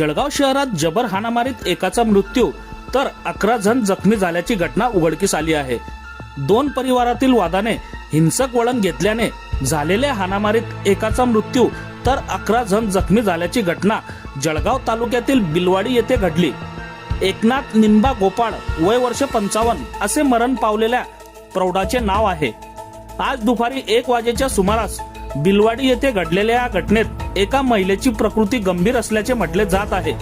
जळगाव शहरात जबर हाणामारीत एकाचा मृत्यू तर अकरा जण जखमी झाल्याची घटना उघडकीस आली आहे. दोन परिवारातील वादाने हिंसक वळण घेतल्याने झालेल्या हाणामारीत एकाचा मृत्यू तर अकरा जण जखमी झाल्याची घटना जळगाव तालुक्यातील बिलवाडी येथे घडली. एकनाथ निंबा गोपाळ वय वर्ष पंचावन्न असे मरण पावलेल्या प्रौढाचे नाव आहे. आज दुपारी एक वाजेच्या सुमारास बिलवाडी येथे घडलेल्या या घटनेत एका महिलेची प्रकृती गंभीर असल्याचे म्हटले जात आहे.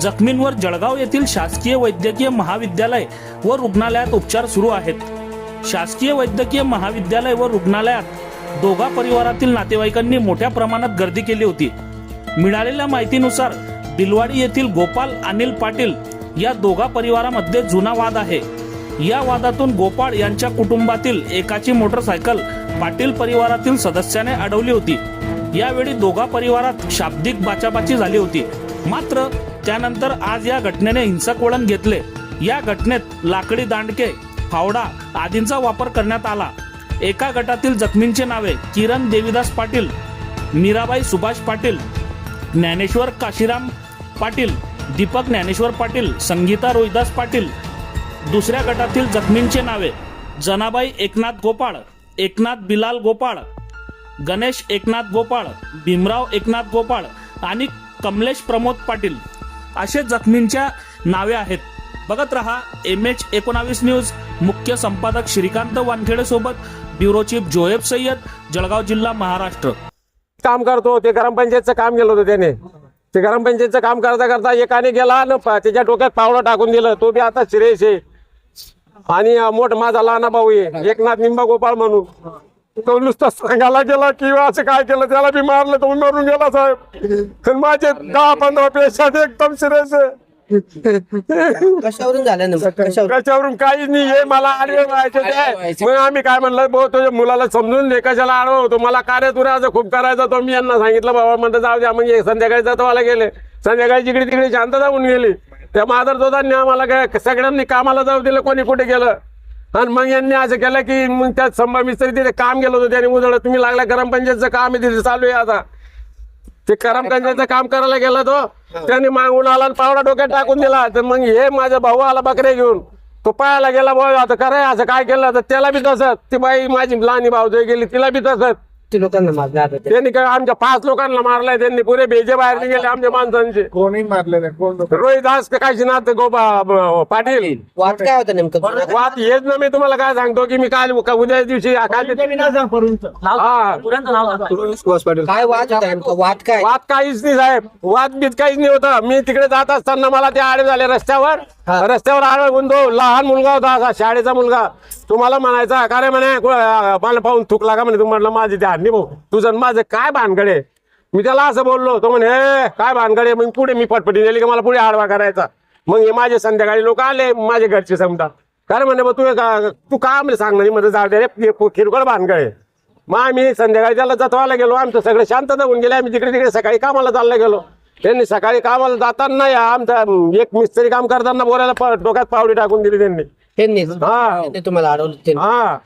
जखमींवर जळगाव येथील शासकीय वैद्यकीय महाविद्यालय व रुग्णालयात उपचार सुरू आहेत. शासकीय वैद्यकीय महाविद्यालय व रुग्णालयात दोघा परिवारातील नातेवाईकांनी मोठ्या प्रमाणात गर्दी केली होती. मिळालेल्या माहितीनुसार दिलवाडी येथील गोपाल अनिल पाटील या दोघा परिवारामध्ये जुना वाद आहे. या वादातून गोपाळ यांच्या कुटुंबातील एकाची मोटरसायकल पाटील परिवारातील सदस्याने अडवली होती. यावेळी दोघा परिवारात शाब्दिक बाचाबाची झाली होती. मात्र त्यानंतर आज या घटनेने हिंसक वळण घेतले. या घटनेत लाकडी दांडके फावडा आदींचा वापर करण्यात आला. एका गटातील जखमींची नावे किरण देवीदास पाटील मीराबाई सुभाष पाटील ज्ञानेश्वर काशीराम पाटील दीपक ज्ञानेश्वर पाटील संगीता रोहिदास पाटील. दुसऱ्या गटातील जखमींचे नावे जनाबाई एकनाथ गोपाळ एकनाथ बिलाल गोपाळ गणेश एकनाथ गोपाळ भीमराव एकनाथ गोपाळ आणि कमलेश प्रमोद पाटील असे जखमींच्या नावे आहेत. बघत रहा एम एच एकोणावीस न्यूज. मुख्य संपादक श्रीकांत वानखेडे सोबत ब्युरो चीफ जोएब सय्यद जळगाव जिल्हा महाराष्ट्र. काम करतो. ते ग्रामपंचायतचं काम केलं होतं त्याने. ते ग्रामपंचायतचं काम करता करता एकाने गेला न त्याच्या डोक्यात पावलं टाकून दिलं. तो बी आता सिरेश आहे. आणि मोठ माझा लहाना भाऊ आहे. एकनाथ निंबा गोपाळ म्हणून. तो नुसता सांगायला गेला की असं काय केलं त्याला बी मारलं तो मरून गेला साहेब. माझे दहा पंधरा पेशात एकदम आहे. कशावरून झालं नेमकं? कशावर त्याच्यावरून काहीच नाही हे मला आडवे व्हायचे मग आम्ही काय म्हणलं भाऊ तुझ्या मुलाला समजून दे कशाला आडवं होतो? मला कार्य तुराचं खूप करायचं तो मी यांना सांगितलं बाबा म्हणलं जाऊ द्या. मग संध्याकाळी जातवाला गेले. संध्याकाळी जिकडे तिकडे शांतता होऊन गेली. त्या मादर दोधांनी आम्हाला काय सगळ्यांनी कामाला जाऊ दिलं कोणी कुठे गेलं? आणि मग यांनी असं केलं की मग त्यात संभा मिस्त्री तिथे काम केलं होतं त्याने. उजळलं तुम्ही लागला ग्रामपंचायतचं काम आहे तिथे चालू आहे आता. ते ग्रामपंचायतचं काम करायला गेला तो. त्यांनी मागून आला आणि पावडा डोक्यात टाकून दिला. तर मग हे माझा भाऊ आला बकरे घेऊन. तो पायाला गेला भाऊ आता कराय असं काय केलं? तर त्याला बी तसंच. ती बाई माझी लहानी भाऊ गेली तिला बी तसंच. किती लोकांना मारलं आता ते? त्यांनी काय आमच्या पाच लोकांना मारलाय त्यांनी पुरे बेजे बाहेर निघाले आमच्या माणसांचे. कोणी मारले नाही? कोण रोहित दास काशीनाथ गोपा ब- पाटील? वाद काय होता नेमकं वाद हेच ना मी तुम्हाला काय सांगतो की मी काल उद्या दिवशी काल हा. काय वाद होता नेमकं? वाद काय? वाद काहीच नाही साहेब. वाद बीत काहीच नाही होता. मी तिकडे जात असताना मला ते आडे झाले रस्त्यावर. रस्त्यावर आडवे होऊन तो लहान मुलगा होता असा शाळेचा मुलगा. तुम्हाला म्हणायचा का रे म्हणे को- मला पाहून थुक का म्हणे. तू म्हटलं माझे ते हाडणी भाऊ तुझं माझं काय भानगडे मी त्याला असं बोललो तो म्हणे "हे, काय भानगडे मग पुढे मी पटपटी नेली का? मला पुढे आडवा करायचा. मग हे माझे संध्याकाळी लोक आले माझे घरचे समजा. काय म्हणे बा तू का- तू का म्हणजे सांगमध्ये जाऊ दे रे किरकोळ भानगडे मग आम्ही संध्याकाळी त्याला जतवायला गेलो. आमचं सगळं शांतता होऊन गेले. आम्ही तिकडे तिकडे सकाळी कामाला चालला गेलो. त्यांनी सकाळी कामाला जाताना या आमचा एक मिस्त्री काम करताना बोलायला प- डोक्यात पावडी टाकून दिली त्यांनी. त्यांनी? हा. त्यांनी तुम्हाला अडवलं त्यांनी? हा.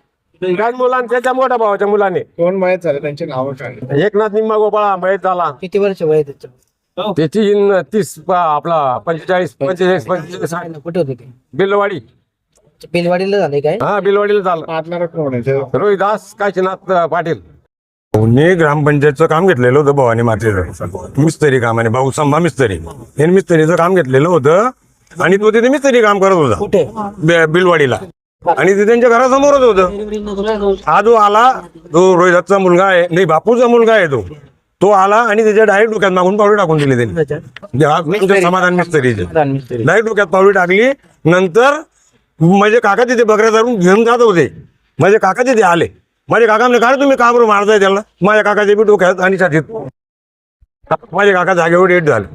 त्याच मुलांनी त्याच्या मोठ्या भावाच्या मुलाने. कोण माहीत झाले त्यांचे नाव काय? एकनाथ निम्मा गोपाळा महेश झाला. किती वर्ष वय आहे त्याचं त्याची इन तीस प- आपला पंचेचाळीस पंचेचाळीस पंचेचाळीस. कुठे होते ते? बिलवाडी. बेलवाडीला झाले काय? हा बिलवाडीला झालं. मारणार कोण आहे? ते? रोहिदास काशीनाथ पाटील. मी ग्रामपंचायतचं काम घेतलेलं होतं भवानी मातेचं. मिस्त्री काम आणि भाऊ संभा मिस्त्री. यांनी मिस्त्रीचं काम घेतलेलं होतं आणि तो तिथे मिस्त्री काम करत होता. बे- बिलवाडीला. आणि ते त्यांच्या घरासमोरच होतं. हा जो आला तो रोहिदासचा मुलगा आहे नाही बापूचा मुलगा आहे तो. तो आला आणि त्याच्या डायरेक्ट डोक्यात मागून पावडी टाकून दिली त्यांनी. हा आमचे समाधान मिस्त्रीचे. डायरेक्ट डोक्यात पावडी टाकली नंतर माझे काका तिथे बकऱ्या धरून घेऊन जात होते. माझे काका तिथे आले. माझ्या काकाने म्हणजे काय तुम्ही का बरं मारताय त्याला? माझ्या काकाचे बी डोक्यात आणि छातीत माझे काका जागेवर डेट झाले.